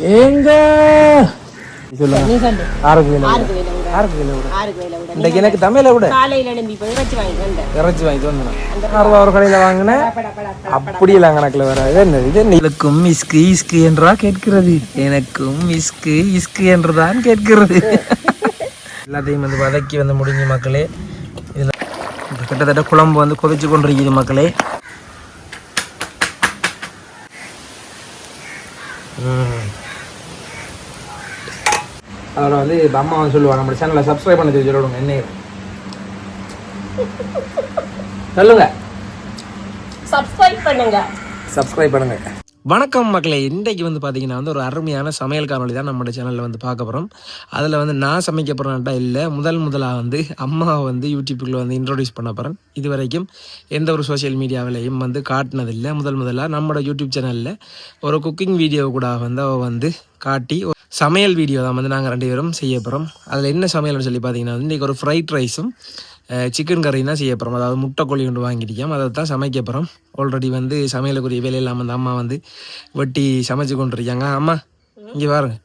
எங்க? எனக்கு தமிழை விட. இறைச்சி வாங்கிட்டு வந்தேன். அறுபது ஒரு கடையில் வாங்கினேன். படா, படா, படா. அப்படி எல்லாம் கணக்கில் வர. இது என்ன இது எனக்கும் இஸ்கு இஸ்கு என்றா கேட்கிறது. எனக்கும் இஸ்கு இஸ்கு என்றுதான் கேட்கிறது. எல்லாத்தையும் வந்து வதக்கி வந்து முடிஞ்ச மக்களே. இதில் கிட்டத்தட்ட குழம்பு வந்து கொதிச்சு கொண்டிருக்குது மக்களே. அவரை வந்து இப்போ அம்மா வந்து சொல்லுவாங்க நம்ம சேனலை சப்ஸ்கிரைப் பண்ண சொல்லி சொல்லிவிடுங்க என்ன சொல்லுங்க. சப்ஸ்கிரைப் பண்ணுங்க. சப்ஸ்கிரைப் பண்ணுங்க. வணக்கம் மக்களே இன்றைக்கு வந்து பார்த்தீங்கன்னா வந்து ஒரு அருமையான சமையல் காணொளி தான் நம்மளோட சேனலில் வந்து பார்க்க போகிறோம் அதில் வந்து நான் சமைக்க போகிறேன்ட்டா இல்லை முதல் முதலாக வந்து அம்மாவை வந்து யூடியூப்புக்குள்ள வந்து இன்ட்ரோடியூஸ் பண்ண போகிறேன் இது வரைக்கும் எந்த ஒரு சோஷியல் மீடியாவிலையும் வந்து காட்டினதில்லை. முதல் முதலாக நம்மளோட யூடியூப் சேனலில் ஒரு குக்கிங் வீடியோ கூட வந்து அவள் வந்து காட்டி சமையல் வீடியோ தான் வந்து நாங்கள் ரெண்டு பேரும் செய்ய போகிறோம் அதில் என்ன சமையல்னு சொல்லி பார்த்தீங்கன்னா வந்து இன்றைக்கி ஒரு ஃப்ரைட் ரைஸும் சிக்கன் கறியும் தான் செய்ய போகிறோம் அதாவது முட்டைக்கோழி கொண்டு வாங்கியிருக்கோம். அதை தான் சமைக்க போகிறோம் ஆல்ரெடி வந்து சமையலுக்குரிய வேலையெல்லாம் வந்து அம்மா வந்து வெட்டி சமைச்சு கொண்டிருக்காங்க. அம்மா இங்கே பாருங்க.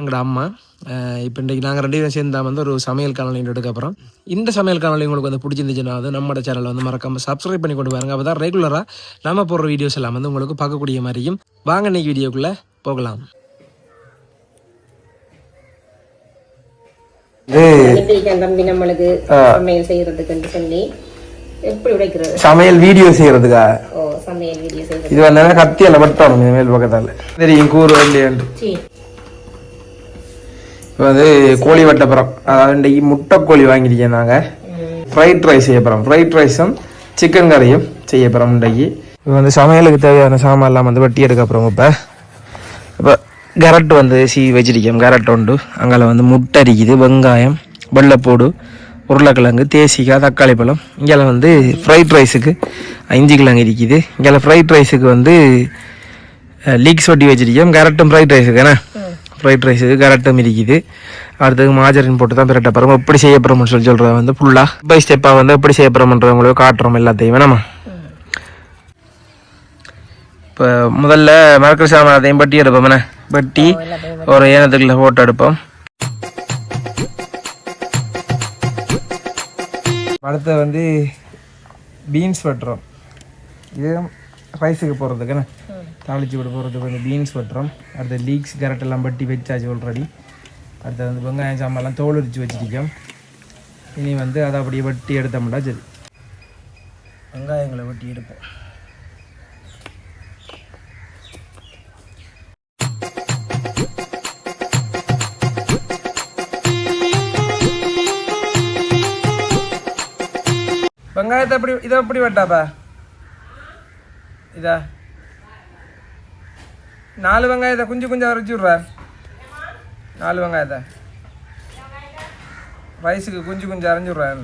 எங்களோட அம்மா? இப்போ இன்றைக்கி நாங்கள் ரெண்டு பேரும் சேர்ந்தா வந்து ஒரு சமையல் காணொலி எடுக்க அப்புறம் இந்த சமையல் காணொலி உங்களுக்கு வந்து பிடிச்சிருந்துச்சுன்னா வந்து நம்மளோட சேனலை வந்து மறக்காமல் சப்ஸ்கிரைப் பண்ணி கொண்டு பாருங்க. அப்போ தான் ரெகுலராக நம்ம போடுற வீடியோஸ் எல்லாம் வந்து உங்களுக்கு பார்க்கக்கூடிய மாதிரியும். வாங்க இன்னைக்கு வீடியோக்குள்ளே போகலாம். தம்பி நம்மளுக்கு சமையல் செய்யறதுக்கு சொல்லி. வீடியோ செய்கிறதுக்கா ஓ சமையல் வீடியோ செய்யறது. இது வந்து கத்தியில் வெட்டணும் மேல் பக்கத்தால். தெரியும் கூறு இல்லையாண்டு இப்போ வந்து கோழி வெட்டப்புறம். அதாவது முட்டை கோழி வாங்கியிருக்கேன் நாங்கள் ஃப்ரைட் ரைஸ் செய்ய போகிறோம் ஃப்ரைட் ரைஸும் சிக்கன் கறியும் செய்ய போகிறோம் இன்றைக்கி. இப்போ வந்து சமையலுக்கு தேவையான சாமான் எல்லாம் வந்து வெட்டி எடுக்க அப்புறம் இப்போ. இப்போ கரட் வந்து சீ வச்சிருக்கோம் கரட் உண்டு. அங்கே வந்து முட்டை அரிக்குது வெங்காயம் வெள்ளைப்பூடு உருளைக்கிழங்கு தேசிக்காய் தக்காளி பழம். இங்கே வந்து ஃப்ரைட் ரைஸுக்கு அஞ்சு கிழங்கு இருக்குது. இங்கே ஃப்ரைட் ரைஸுக்கு வந்து லீக்ஸ் ஒட்டி வச்சிருக்கோம் கரட்டும் ஃப்ரைட் ரைஸுக்கு என்ன ஃப்ரைட் ரைஸுக்கு கரட்டும் இருக்குது. அடுத்தது மாஜரின் போட்டு தான் பிரட்ட போகிறோம் எப்படி செய்ய போகிறோம்னு சொல்லி சொல்கிறத வந்து ஃபுல்லாக பை ஸ்டெப்பாக வந்து எப்படி செய்ய காட்டுறோம் எல்லாத்தையும். வேணாமா? இப்போ முதல்ல மரக்கறி சாமான் அதையும் பட்டி எடுப்போம் என்ன? பட்டி. ஒரு ஏனத்துக்குள்ள போட்டு எடுப்போம். அடுத்து வந்து பீன்ஸ் வெட்டுறோம். இது ரைஸுக்கு போடுறதுக்கு என்ன? தாளிச்சு விட போகிறதுக்கு வந்து பீன்ஸ் வெட்டுறோம். அடுத்து லீக்ஸ் கரெக்ட் எல்லாம் பட்டி வச்சாச்சு ஆல்ரெடி அடுத்து வந்து வெங்காயம் சாமான்லாம் தோல் உரிச்சு வச்சிருக்கோம். இனி வந்து அதை அப்படியே வெட்டி எடுத்தோம்னா சரி. வெங்காயங்களை வெட்டி எடுப்போம். வெங்காயத்தை எப்படி இதை எப்படி வெட்டாப்பா? இதா. நாலு வெங்காயத்தை குஞ்சு குஞ்சா அரைச்சி விட்ற. நாலு வெங்காயத்தை. ரைஸுக்கு குஞ்சு குஞ்சு அரைஞ்சி விட்றேன்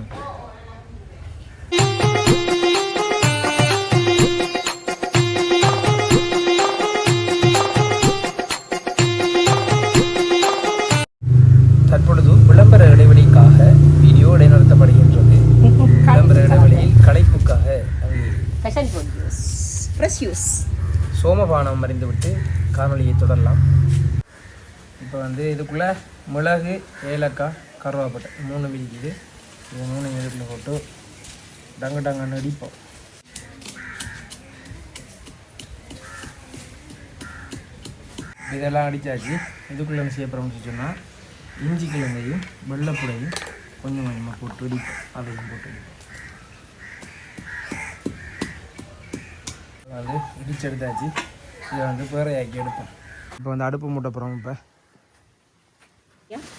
சோமபானம் மறிந்துவிட்டு காணொலியை தொடரலாம். இப்போ வந்து இதுக்குள்ளே மிளகு ஏலக்காய் கருவாப்பட்டை மூணு மிதிக்குது இது மூணு இதுக்குள்ள போட்டு டங்க டங்கன்னு அடிப்போம் இதெல்லாம் அடித்தாச்சு இதுக்குள்ளே என்ன செய்ய போகிறோம்னு சொன்னால் இஞ்சி கிழங்கையும் வெள்ளைப்புடையும் கொஞ்சம் கொஞ்சமாக போட்டு அடிப்போம் அதையும் போட்டு அடிப்போம் அது இடிச்செடுத்தாச்சு இதை வந்து பேரையாக்கி எடுப்போம். இப்போ வந்து அடுப்பு மூட்ட போகிறோம் இப்போ.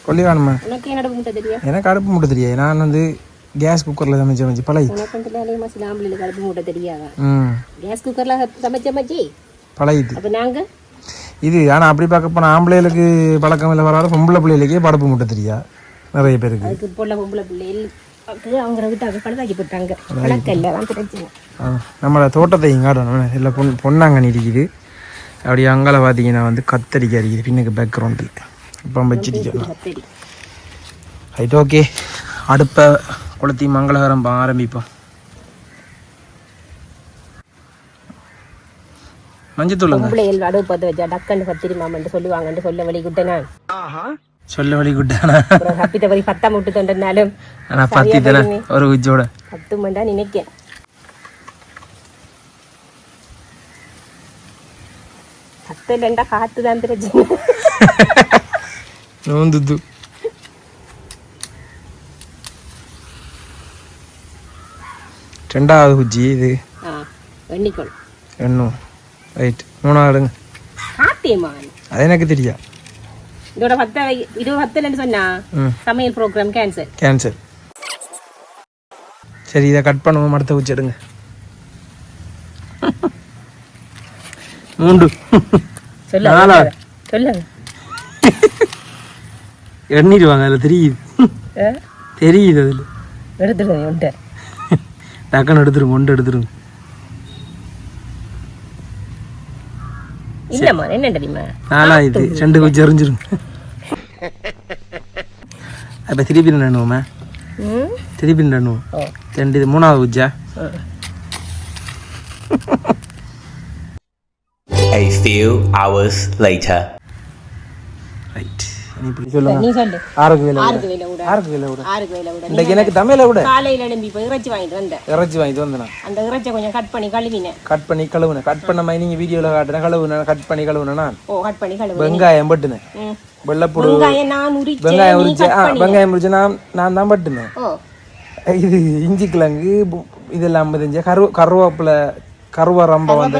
கொல்லி வேணுமா எனக்கு அடுப்பு மூட்ட தெரியாது. நான் வந்து கேஸ் குக்கரில் சமைச்சு சமைச்சு பழகி. உனக்கு வந்து வேலையை மசில ஆம்பளைக்கு அடுப்பு மூட்டை தெரியாதா? ம். கேஸ் குக்கர்ல சமைச்ச மச்சி பழகிது அப்ப நாங்க? இது ஆனால் அப்படி பார்க்க போனால் ஆம்பளைகளுக்கு பழக்கம் இல்லை வராத பொம்பளை பிள்ளைகளுக்கே படப்பு மூட்ட தெரியா? நிறைய பேருக்கு. அதுக்கு பொள்ள பொம்பளை பிள்ளைகள் அவங்க பழுதாக்கி போட்டாங்க. நம்மளோட தோட்டத்தை காட்டணும். இல்லை பொன் பொன்னாங்கண்ணி இருக்குது அப்படி அங்கால பார்த்தீங்கன்னா வந்து கத்தரிக்காய் இருக்குது பின்னுக்கு பேக்ரவுண்டில் இப்போ வச்சிருக்கோம் கத்தரி ரைட் ஓகே அடுப்பை கொளுத்தி மங்களகரம் ஆரம்பிப்போம். பிள்ளைகள் அடுப்பு பற்ற வச்சா டக்குன்னு பத்திரிமாமன்ட்டு சொல்லுவாங்கன்ட்டு சொல்ல வழிகிட்ட நான் சொல்ல வழி குட்டானா? அப்புறம் தப்பித்த வரி பத்தாம் விட்டு தொண்டனாலும் ஆனா பத்தி தானே ஒரு பத்து மண்டா நினைக்க பத்து இல்லைண்டா காத்து தான் பிரச்சனை நோந்துது ரெண்டாவது குச்சி இது ஆ எண்ணிக்கொள் எண்ணும் ரைட் மூணாவதுங்க அது எனக்கு தெரியா இதோட பத்த இது பத்துலன்னு சொன்னா சமையல் ப்ரோக்ராம் கேன்சல் கேன்சல் சரி இதை கட் பண்ணுவோம் அடுத்த குச்சி எடுங்க மூண்டு சொல்ல எண்ணிடுவாங்க அதில் தெரியுது? தெரியுது அதில். எடுத்துடுங்க உண்டு. டக்குன்னு எடுத்துருங்க ஒன்று எடுத்துருங்க இல்லம்மா என்ன தெரியுமா? நாலா இது ரெண்டு குச்சி எறிஞ்சிருங்க அப்போ திருப்பி நண்ணுவோமே ம்? திருப்பி நண்ணுவோம் ஓ. ரெண்டு இது மூணாவது குச்சா ஆ. A few hours later. Right இப்படி சொல்லுங்க நீ சொல்லு ஆறுக்கு வேலை ஆறுக்கு வேலை விட ஆறுக்கு வேலை விட எனக்கு தமிழை விட. காலையில எழும்பி போய் இறைச்சி வாங்கிட்டு வந்தேன் இறைச்சி வாங்கிட்டு வந்தேன் அந்த இறைச்சியை கொஞ்சம் கட் பண்ணி கழுவினேன் கட் பண்ணி கழுவுனேன் கட் பண்ண மாதிரி நீங்கள் வீடியோவில் காட்டுறேன் கழுவுனேன் கட் பண்ணி கழுவுனேன் ஓ கட் பண்ணி கழுவு வெங்காயம் பட்டுனேன் வெள்ளைப்பூடு வெங்காயம் உரிச்சு வெங்காயம் உரிச்சு. நான் நான் தான் பட்டுனேன் இது இஞ்சி கிழங்கு இதெல்லாம் தெரிஞ்ச கரு கருவேப்பிலை கருவா ரொம்ப வந்து.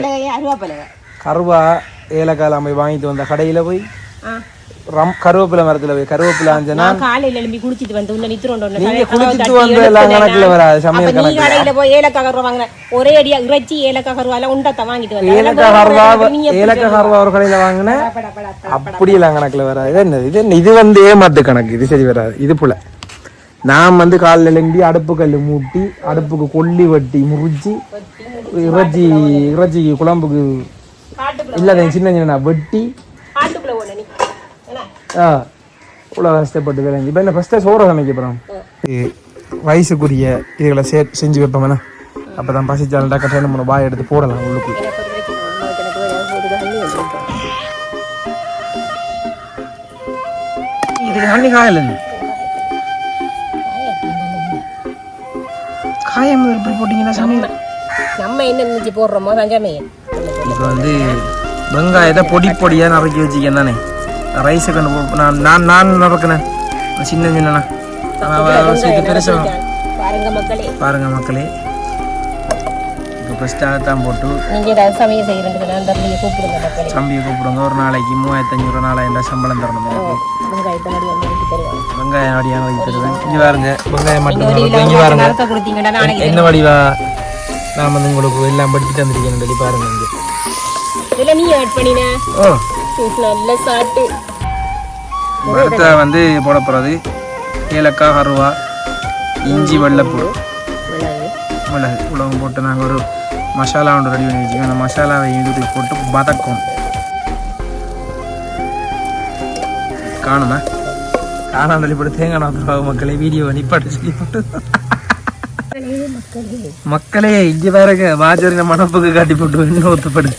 கருவா ஏலக்காய் போய் வாங்கிட்டு வந்த கடையில் போய் ரம் கருவேப்பிலை மரத்தில் போய் கருவேப்பிலை ஆஞ்சனா காலையில எழும்பி குளிச்சிட்டு வந்து உள்ள நித்துறோம் நீங்க குளிச்சிட்டு வந்து எல்லாம் கணக்குல வராது சமையல் நீ கடையில போய் ஏலக்காய் கருவா வாங்கின. ஒரே அடியா இறைச்சி ஏலக்காய் கருவா எல்லாம் உண்டத்தை வாங்கிட்டு வந்தேன் ஏலக்காய் கருவா ஏலக்காய் கருவா ஒரு கடையில் வாங்கினேன் பட, பட, பட. அப்படியெல்லாம் கணக்குல வராது. இது என்னது இது என்ன இது வந்து ஏமாத்து கணக்கு. இது சரி வராது. இது போல. நான் வந்து காலைல எழும்பி அடுப்பு கல் மூட்டி அடுப்புக்கு கொல்லி வட்டி முறிச்சு இறைச்சி இறைச்சிக்கு குழம்புக்கு இல்லாத சின்ன சின்ன வெட்டி. ஆ. இவ்வளோ கஷ்டப்பட்டு வேலை இப்போ என்ன ஃபஸ்ட்டாக சோறை சமைக்க போகிறோம் வயசுக்குரிய இதுகளை சே செஞ்சு வைப்போம் வேணா அப்போ தான் பசிச்சாலும் டக்கு ரெண்டு மூணு பாய் எடுத்து போடலாம் உள்ளுக்குள்ள. இதுக்கு தண்ணி காயல காயம் எப்படி போட்டிங்கன்னா சமையல். நம்ம என்ன நினைச்சு போடுறோமோ தஞ்சாமே இப்போ வந்து வெங்காயத்தை பொடி பொடியாக நறுக்கி வச்சுக்கேன் தானே ரைஸை கண்டு நான் நான் நான் நறுக்கினேன். சின்ன சின்னண்ணா சேர்த்து பெருசாக பாருங்க மக்களே. பாருங்க மக்களே. இப்போ ஃபஸ்ட்டு தான் போட்டு தம்பியை கூப்பிடுங்க ஒரு நாளைக்கு மூவாயிரத்தி அஞ்சூறு நாலாயிரம் சம்பளம் தரணும் வெங்காயம் வடியாக வைத்து தருவேன் இங்கே பாருங்க. வெங்காயம் மட்டும் இங்கே பாருங்க. என்ன வடிவா? நான் வந்து உங்களுக்கு எல்லாம் படிச்சுட்டு வந்திருக்கேன். பாருங்க இங்கே. இதுல நீ ஆட் பண்ணின. ஓ. நல்ல சாட்டு. அடுத்த வந்து போட போகிறது ஏலக்காய் கருவா இஞ்சி வெள்ளைப்பூ மிளகு. உலகம் போட்டு நாங்கள் ஒரு மசாலா ஒன்று ரெடி பண்ணி வச்சுக்கோங்க அந்த மசாலாவை இதுக்குள்ள போட்டு வதக்கும் காணுமா? காணாமல் இப்படி தேங்காய் மக்களே வீடியோ நிப்பாட்டு சொல்லி போட்டு. மக்களே. இங்கே பாருங்க வாஜரின மணப்புக்கு காட்டி போட்டு என்ன ஒத்துப்படுது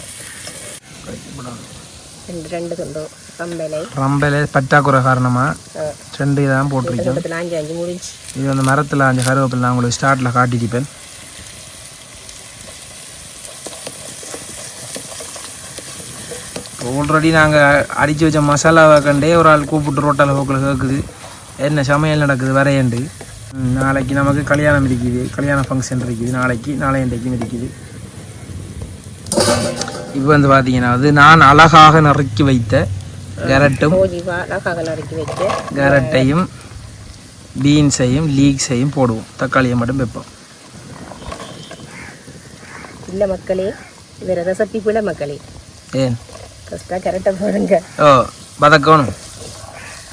ரெண்டு ரெண்டு சொந்தம் கம்பளை ரம்பல பற்றாக்குறை காரணமாக ரெண்டு இதான் சொந்தத்தில் அஞ்சு அஞ்சு முடிஞ்சு. இது வந்து மரத்தில் அஞ்சு கருவேப்பிலை நான் உங்களுக்கு ஸ்டார்ட்டில் காட்டியிருப்பேன். ஆல்ரெடி நாங்கள் அடித்து வச்ச மசாலாவை கண்டே ஒரு ஆள் கூப்பிட்டு ரோட்டால் போக்கில் கேட்குது என்ன சமையல் நடக்குது? வரையண்டு. நாளைக்கு நமக்கு கல்யாணம் இருக்குது. கல்யாண ஃபங்க்ஷன் இருக்குது. நாளைக்கு நாளையண்டைக்கும் இருக்குது. இப்போ வந்து பார்த்தீங்கன்னா அது நான் அழகாக நறுக்கி வைத்த கேரட்டும் கேரட்டையும் பீன்ஸையும் லீக்ஸையும் போடுவோம். தக்காளியை மட்டும் வைப்போம். இல்லை மக்களே வேற ரெசிபி கூட மக்களே. ஏன்? ஃபஸ்ட்டாக கரெக்டாக போடுங்க. ஓ வதக்கணும்.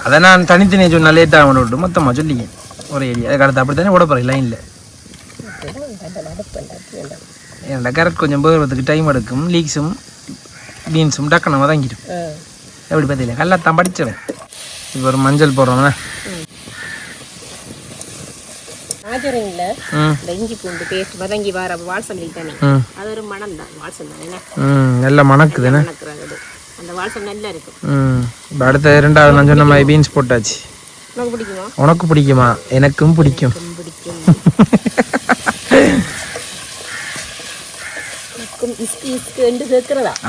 அதை நான் தனித்தனியாக சொன்னால் லேட்டாக கொண்டு விட்டு மொத்தமாக சொல்லிங்க ஒரே ஏரியா அதுக்கு அடுத்து அப்படி தானே ஓட போகிறேன் லைனில் ஏன்டா கேரட் கொஞ்சம் பேர்வதுக்கு டைம் எடுக்கும். லீக்ஸும் பீன்ஸும் டக்குன்னு வதங்கிடும் ஆ. எப்படி பார்த்தீங்களா கல்லாத்தான் படிச்சிடும் இப்போ ஒரு மஞ்சள் போடுறோம்னா ம். இந்த இஞ்சி பூண்டு பேஸ்ட் வதங்கி வர வாசம் தானே? அது ஒரு மனம் தான். வாசம் தான் நல்லா மணக்கிறது அந்த வாசம் நல்லா இருக்கும். ம். இப்போ அடுத்த இரண்டாவது நான் சொன்ன மாதிரி பீன்ஸ் போட்டாச்சு. உனக்கு பிடிக்குமா? உனக்கு பிடிக்குமா? எனக்கும் பிடிக்கும். பிடிக்கும் எனக்கும் இஸ்கு இஸ்கு என்று கேட்கிறதா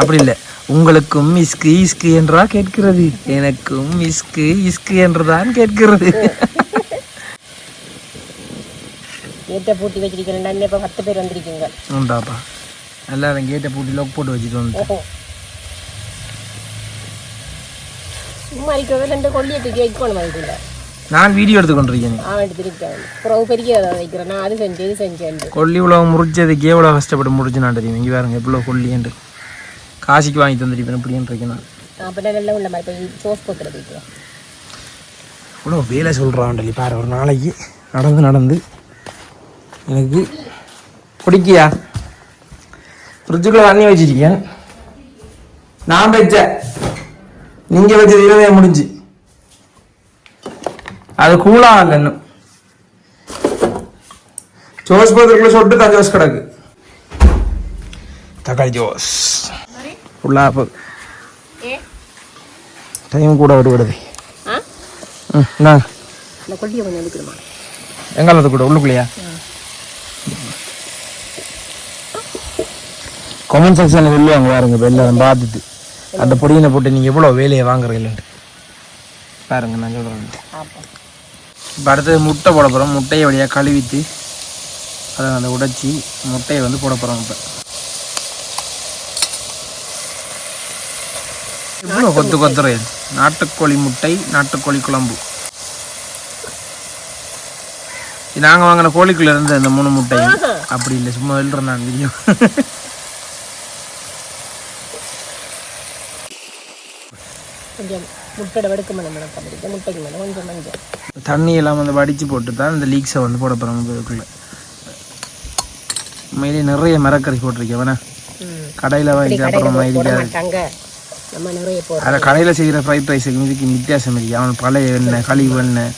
அப்படி இல்லை. உங்களுக்கும் இஸ்கு இஸ்கு என்றா கேட்கிறது. எனக்கும் இஸ்கு இஸ்கு என்றுதான் கேட்கிறது. ஏற்ற பூட்டி வச்சிருக்கிறேன் இப்போ பத்து பேர் வந்திருக்கீங்க. உண்டாப்பா. எல்லாரும் கேட்டை பூட்டி லொக் போட்டு வச்சுட்டு வந்து சும்மா இருக்கிறது ரெண்டு கொல்லியை தூக்கி வைக்கணும் அதுக்குள்ள நான் வீடியோ எடுத்து கொண்டிருக்கேன் அவன் எடுத்துருக்கேன் அப்புறம் பெரிய வைக்கிறேன் நான் அது செஞ்சு இது செஞ்சேன் கொல்லி இவ்வளோ முறிச்சதுக்கு எவ்வளோ கஷ்டப்பட்டு முடிச்சு நான் தெரியும். இங்கே பாருங்க எவ்வளோ கொல்லின்ட்டு காசிக்கு வாங்கி தந்துருப்பேன் இப்படின்னு இருக்கேன் நான். அப்போ நல்லா உள்ள மாதிரி போய் சோஸ் போட்டுறது இவ்வளோ வேலை சொல்கிறான் டெல்லி பாரு ஒரு நாளைக்கு நடந்து நடந்து. எனக்கு பிடிக்கியா ஃப்ரிட்ஜுக்குள்ளே தண்ணி வச்சிருக்கேன். நான் வச்சேன் நீங்கள் வச்சது இருவே முடிஞ்சு. அது கூலாக இல்லை இன்னும் ஜோஸ் பத்திரக்குள்ள சொட்டு தான் ஜோஸ் கிடக்கு. தக்காளி ஜோஸ். ஃபுல்லாக இப்போ ஏ. டைம் கூட கொஞ்சம் எடுக்கணுமா எங்காலத்து கூட உள்ளுக்குள்ளையா? கமெண்ட் செக்ஷனில் சொல்லுவாங்க பாருங்க இப்போ எல்லாரும் பார்த்துட்டு. அந்த பொடியினை போட்டு நீங்கள் எவ்வளோ வேலையை வாங்குறீங்கன்ட்டு. பாருங்க நான் சொல்கிறேன் இப்போ அடுத்தது முட்டை போட போகிறோம் முட்டையை வழியாக கழுவிட்டு அதை அந்த உடைச்சி முட்டையை வந்து போட போகிறோம் இப்போ. எவ்வளோ கொத்து கொத்துறேன் நாட்டுக்கோழி முட்டை நாட்டுக்கோழி குழம்பு. நாங்கள் வாங்கின கோழிக்குள்ள இருந்து அந்த மூணு முட்டையும் அப்படி இல்லை சும்மா எழுறேன் நான் வீடியோ. கொஞ்சம் முட்டை வெடுக்க மணம் மணக்கம் இருக்கு முட்டைக்கு மேலே கொஞ்சம் மஞ்சள். தண்ணி எல்லாம் வந்து வடித்து போட்டு தான் இந்த லீக்ஸை வந்து போட போகிறோம் இதுக்குள்ளே. உண்மையிலே நிறைய மரக்கறி போட்டிருக்கேன். கடையில் வாங்கி அப்புறம் அதை கடையில் செய்கிற ஃப்ரைட் ரைஸுக்கு இதுக்கு வித்தியாசம் இருக்கு அவன் பழைய எண்ணெய் கழிவு எண்ணெய்.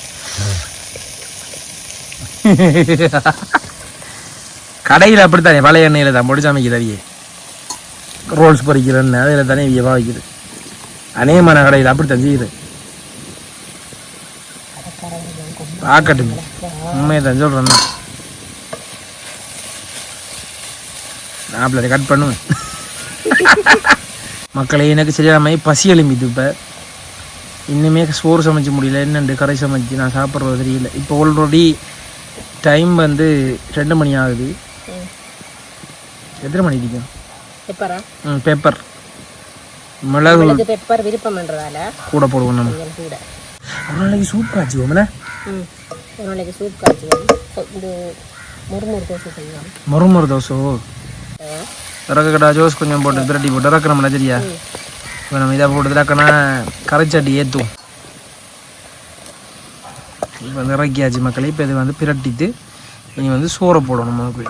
கடையில் அப்படித்தானே? பழைய எண்ணெயில் தான் சமைக்கிற அவிய ரோல்ஸ் பொரிக்கிற எண்ணெய். அதில் தானே இவிய பாவிக்குது. அநேகமான கடையில் அப்படித்தான் செய்யுது. பார்க்கட்டும். உண்மையை தான் சொல்கிறேன் நான் அப்படி கட் பண்ணுவேன். மக்களே எனக்கு சரியான பசி எழும்பிது இப்போ. இன்னுமே சோறு சமைச்சு முடியல. என்னண்டு கரை சமைச்சு நான் சாப்பிட்றது தெரியல. இப்போ ஆல்ரெடி டைம் வந்து ரெண்டு மணி ஆகுது. எத்தனை மணி இருக்கும் பெப்பரா ம் பெப்பர் மிளகு பெப்பர் விருப்பம்ன்றதால கூட போடுவோம் நம்ம. கூட. ஒரு நாளைக்கு சூப் காய்ச்சுவோம்ல ஒரு நாளைக்கு சூப் காய்ச்சுவோம் இது முறுமுறு தோசை செய்வோம். மறுமொரு தோசை ஆ. இறக்க கடா ஜோஸ் கொஞ்சம் போட்டு பிரட்டி போட்டு இறக்குறோம்ல சரியா? இப்போ நம்ம இதை போட்டு இறக்கனா கரைச்சட்டி ஏற்றுவோம் இப்போ வந்து இறக்கியாச்சு மக்களே. இப்போ இது வந்து பிரட்டிட்டு இனி வந்து சோறை போடணும் நமக்கு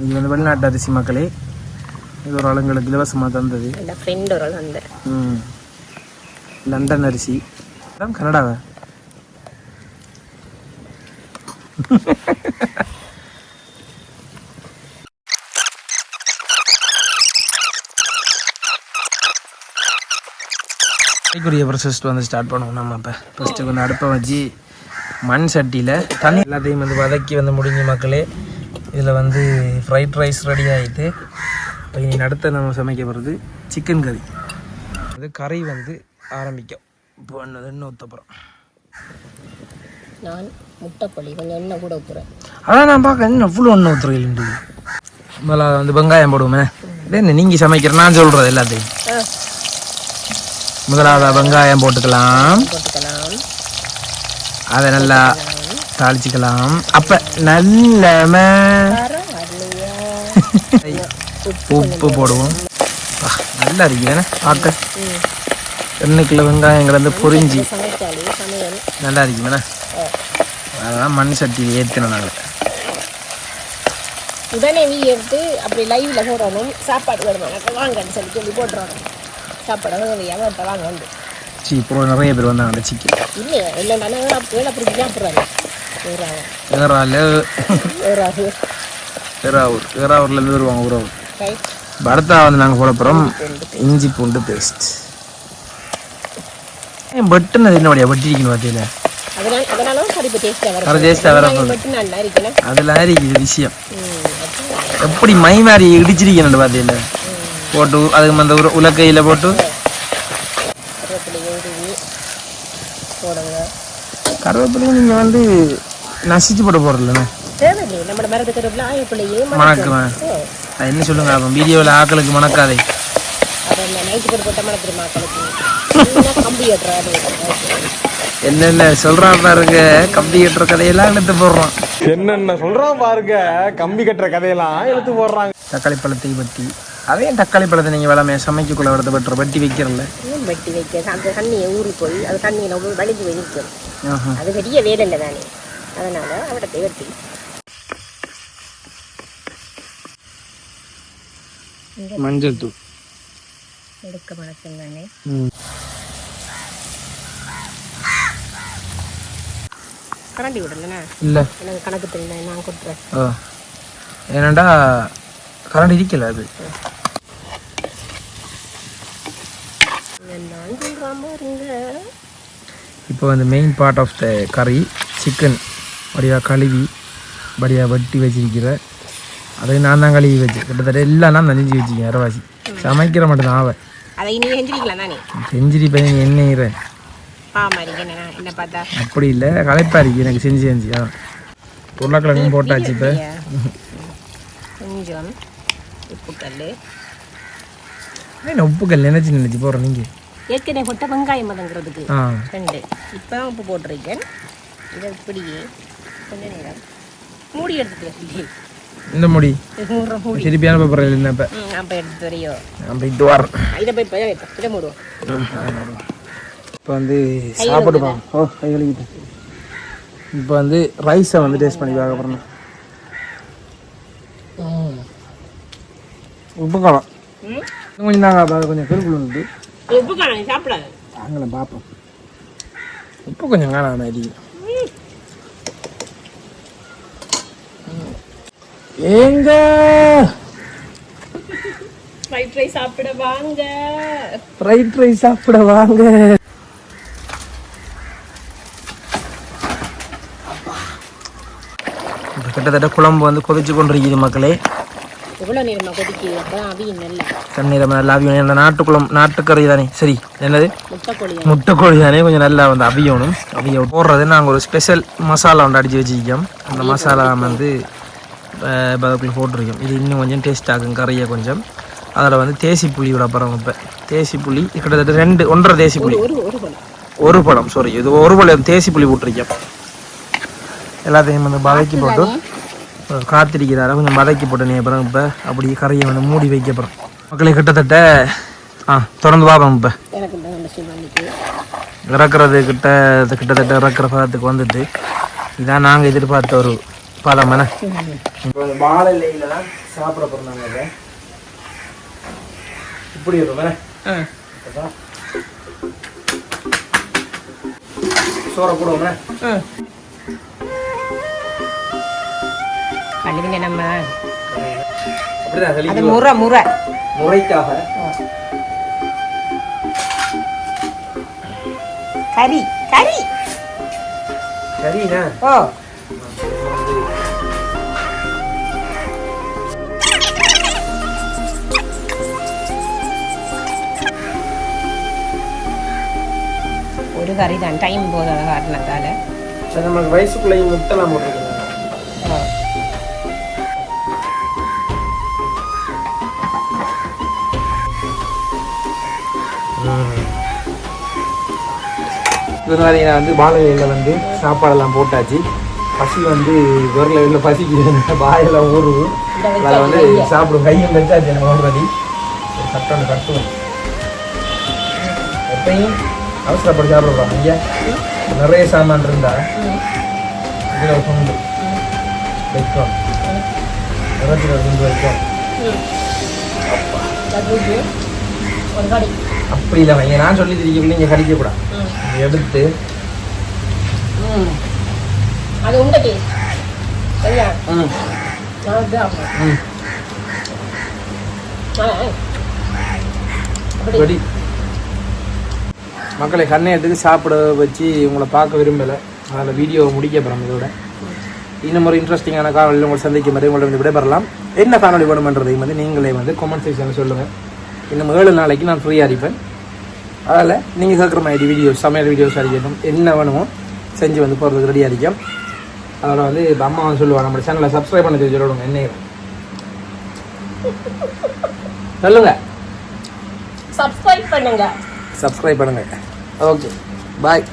இது வந்து வெளிநாட்டு அரிசி மக்களே. இது ஒரு ஆளுங்களுக்கு இலவசமாக தந்தது. ஃப்ரெண்ட் ஒரு ஆள் வந்தார். ம். லண்டன் அரிசி. கனடாவா? அதுக்குரிய ப்ரொசஸ் வந்து ஸ்டார்ட் பண்ணுவோம். நம்ம இப்போ ஃபஸ்ட்டு வந்து அடுப்பை வச்சு மண் சட்டியில் தண்ணி எல்லாத்தையும் வந்து வதக்கி வந்து முடிஞ்ச மக்களே இதில் வந்து ஃப்ரைட் ரைஸ் ரெடி ஆகிட்டு இனி அடுத்த நம்ம சமைக்க போகிறது சிக்கன் கறி அது கறி வந்து ஆரம்பிக்கும். இப்போ ஒன்று எண்ணெய் ஊற்றப்புறம் நான் முட்டைப்பொடி கொஞ்சம் எண்ணெய் கூட ஊற்றுறேன் அதான் நான் பார்க்க என்ன அவ்வளோ எண்ணெய் ஊற்றுறீங்க முதல்ல வந்து வெங்காயம் போடுவோமே. என்ன நீங்கள் சமைக்கிற நான் சொல்கிறது எல்லாத்தையும். ஆ. முதலாவது வெங்காயம் போட்டுக்கலாம். அதை நல்லா தாளிச்சிக்கலாம். அப்போ நல்ல உப்பு போடுவோம். நல்லா இருக்கு. ஏன்னா பார்க்க எண்ணெய்க்குள்ள வெங்காயம் கிடந்து பொரிஞ்சு. நல்லா இருக்கு வேணா ஆ. அதெல்லாம் மண் சட்டி ஏற்றினோம் நாங்கள் உடனே வீ எடுத்து அப்படி லைவ்ல போடணும். சாப்பாடு எனக்கு வாங்கன்னு சொல்லி சொல்லி போட்டுருவாங்க சாப்பாடு வாங்க எவன்கிட்ட வாங்க வந்து. சி இப்போ நிறைய பேர் வந்தாங்க சிக்கன் இல்லையா இல்லைன்னா அப்படி அப்படி சாப்பிட்றாங்க. ஊறாக ஏறால ஊறாக ஏறாவூர் ஏறாவூர்லேருந்து வருவாங்க ஊராவூர். அடுத்தா வந்து நாங்கள் போட போகிறோம் இஞ்சி பூண்டு பேஸ்ட் வெட்டுனது என்ன வழியா வெட்டிருக்கணும் பார்த்தீங்களா அதனால அதனால கறிப்பு டேஸ்ட்டாக வரும் கறி taste ஆ வர வெங்காயம் மட்டும் நல்லா இருக்கணும் அதில் இருக்குது விஷயம். எப்படி மை மாதிரி இடிச்சிருக்கணும் பார்த்தீங்களா போட்டு அதுக்கு அந்த உலக்கையில் போட்டு. கருவேப்பிலையும் நீங்கள் வந்து நசிச்சு போட போகிறதில்லண்ணே தேவையில்லை நம்ம மரத்து கருவேப்பிலை ஆயப்பிள்ளையே மணக்குமா? அது என்ன சொல்லுங்க அப்போ வீடியோவில் ஆக்களுக்கு மணக்காதே. என்னென்ன சொல்கிறான் பாருங்க கம்பி கட்டுற கதையெல்லாம் எடுத்து போடுறான். என்னென்ன சொல்றான் பாருங்க கம்பி கட்டுற கதையெல்லாம் எடுத்து போடுறாங்க. தக்காளி பழத்தை வெட்டி. அதே தக்காளி பழத்தை நீங்கள் வளமே சமைக்கக்குள்ள வரத வெட்டுற வெட்டி வைக்கிறல்ல இன்னும் வெட்டி வைக்க? அந்த தண்ணியை ஊறி போய் அது தண்ணியில் போய். வலிஞ்சு ஆஹா. அது பெரிய வேலை இல்லை தானே. அதனால அவடத்தை வெட்டி மஞ்சள் தூள். எடுக்க மணக்கம் தானே. ம். கரண்டி விடலண்ணா. இல்லை. எனக்கு கணக்கு தெரியல நான் கொடுத்துறேன். ஏன்னாண்டா கரண்ட் இருக்கல அது. இப்போ வந்து மெயின் பார்ட் ஆஃப் த கறி சிக்கன் வடியாக கழுவி வடியாக வெட்டி வச்சிருக்கிற அதை நான் தான் கழுவி வச்சு. கிட்டத்தட்ட எல்லாம் நான் நெஞ்சு வச்சுக்கேன் இரவாசி சமைக்கிற மட்டும் தான் ஆவேன். அதை இனி செஞ்சிருக்கலாம் தானே செஞ்சிரி பையன் என்ன என்ன அப்படி இல்லை களைப்பா இருக்கு எனக்கு செஞ்சு செஞ்சு அதான். உருளைக்கிழங்கும் போட்டாச்சு இப்போ. கொஞ்சம் உப்புக்கல் என்ன உப்புக்கல் நினைச்சு நினைச்சு போகிறேன் நீங்கள் ஏற்கனவே போட்ட வெங்காயம் மதங்கிறதுக்கு ரெண்டு. இப்போ உப்பு போட்டிருக்கேன். இதை இப்படியே கொஞ்ச நேரம் மூடி வரலையே இந்த முடி. திருப்பியான பேப்பர் இல்லை இப்போ ம் அப்போ எடுத்துட்டு வரையோ. நான் போயிட்டு வரேன் இதை போய் இப்போ வந்து சாப்பிடுவோம் ஓ கை கழுவிட்டேன் இப்போ வந்து ரைஸை வந்து டேஸ்ட் பண்ணி பார்க்க போகிறேன் உப்பு காலம் கொஞ்சம் நாங்கள் கொஞ்சம் பெருக்குள்ள வந்து உப்பு காணும் சாப்பிடாது. நாங்களும் பார்ப்போம். உப்பு கொஞ்சம் காணும் அடி ஏங்க. ஃப்ரைட் ரைஸ் சாப்பிட வாங்க. ஃப்ரைட் ரைஸ் சாப்பிட வாங்க. கிட்டத்தட்ட குழம்பு வந்து கொதிச்சு கொண்டிருக்குது மக்களே. எவ்வளோ நேரமா கொதிக்குது? அப்போ அவியும் நல்லா நாட்டுக்குளம் நாட்டுக்கறி தானே. சரி என்னது? முட்டைக்கோழி தானே. கொஞ்சம் நல்லா வந்து அவியணும். அவிய போடுறது நாங்கள் ஒரு ஸ்பெஷல் மசாலா ஒன்று அடித்து வச்சுக்கோம் அந்த மசாலா வந்து பதக்குள்ள போட்டிருக்கோம் இது இன்னும் கொஞ்சம் டேஸ்ட் ஆகும் கறியை கொஞ்சம் அதில் வந்து தேசி புளி விட போகிறோம் இப்போ தேசி புளி கிட்டத்தட்ட ரெண்டு ஒன்றரை தேசி புளி ஒரு ஒரு பழம் சாரி இது ஒரு பழம் தேசி புளி போட்டிருக்கோம் எல்லாத்தையும் வந்து வதக்கி போட்டு காத்திருக்கிறார கொஞ்சம் வதக்கி போட்டு நீ அப்புறம் இப்போ அப்படி கறியை வந்து மூடி வைக்க போகிறோம் மக்களை கிட்டத்தட்ட ஆ திறந்து பார்ப்போம் இப்போ இறக்குறது கிட்ட கிட்டத்தட்ட இறக்குற பதத்துக்கு வந்துட்டு இதான் நாங்கள் எதிர்பார்த்த ஒரு அந்த வாழை இலையில தான் சாப்பிட போகிறோம் நாங்கள் இதை இப்படி இருக்கும் சோற போடுவோம் கழுவிங்க நம்ம. அப்படிதான் அது முறை முறை. முறைக்காக. கறி கறி. சரிண்ணா ஓ. ஒரு கறி தான். டைம் போதாத காரணத்தால. சரி நமக்கு வயசுக்குள்ளேயும் முட்டைலாம் போட்டிருக்கேன் இது மாதிரி நான் வந்து இலையில வந்து சாப்பாடெல்லாம் போட்டாச்சு. பசி வந்து விரல வெளில பசிக்குது வாயெல்லாம் ஊறுது. அதில் வந்து சாப்பிடும் கையும் வச்சாச்சு ஆல்ரெடி ஒரு கட்டணும் கட்டுவோம். எப்பயும் அவசரப்பட்டு சாப்பிடுறோம் ஐயா நிறைய சாமான் இருந்தா இதில் துண்டு. வைக்கும் நிறத்தில் துண்டு வைக்கும் அப்படி இல்லை ஐயா நான் சொல்லி திரிக்கல நீங்கள் கடிக்கக்கூடாது எடுத்து அது உண்ட டேஸ்ட் சரியா ம். நான் வந்து. அப்படி மக்களை கண்ணை எடுத்து சாப்பிட வச்சு உங்களை பார்க்க விரும்பலை. அதில் வீடியோ முடிக்க போகிறோம் இதோட. இன்னும் ஒரு இன்ட்ரெஸ்டிங்கான காணொலியில் உங்களை சந்திக்கும் வரை உங்களை வந்து விடைபெறலாம். என்ன காணொலி வேணுமன்றதையும் வந்து நீங்களே வந்து கமெண்ட் செக்ஷனில் சொல்லுங்கள் இன்னும் ஏழு நாளைக்கு நான் ஃப்ரீயாக இருப்பேன். அதில் நீங்கள் கேட்குற மாதிரி வீடியோஸ் சமையல் வீடியோஸ் அடிக்கணும் என்ன வேணுமோ செஞ்சு வந்து போகிறதுக்கு ரெடியாக இருக்கும் அதில் வந்து இப்போ அம்மா வந்து சொல்லுவாங்க நம்ம சேனலை சப்ஸ்கிரைப் பண்ண சொல்லி சொல்லுவாங்க என்ன சொல்லுங்கள் சப்ஸ்கிரைப் பண்ணுங்கள் சப்ஸ்கிரைப் பண்ணுங்கள் ஓகே பாய்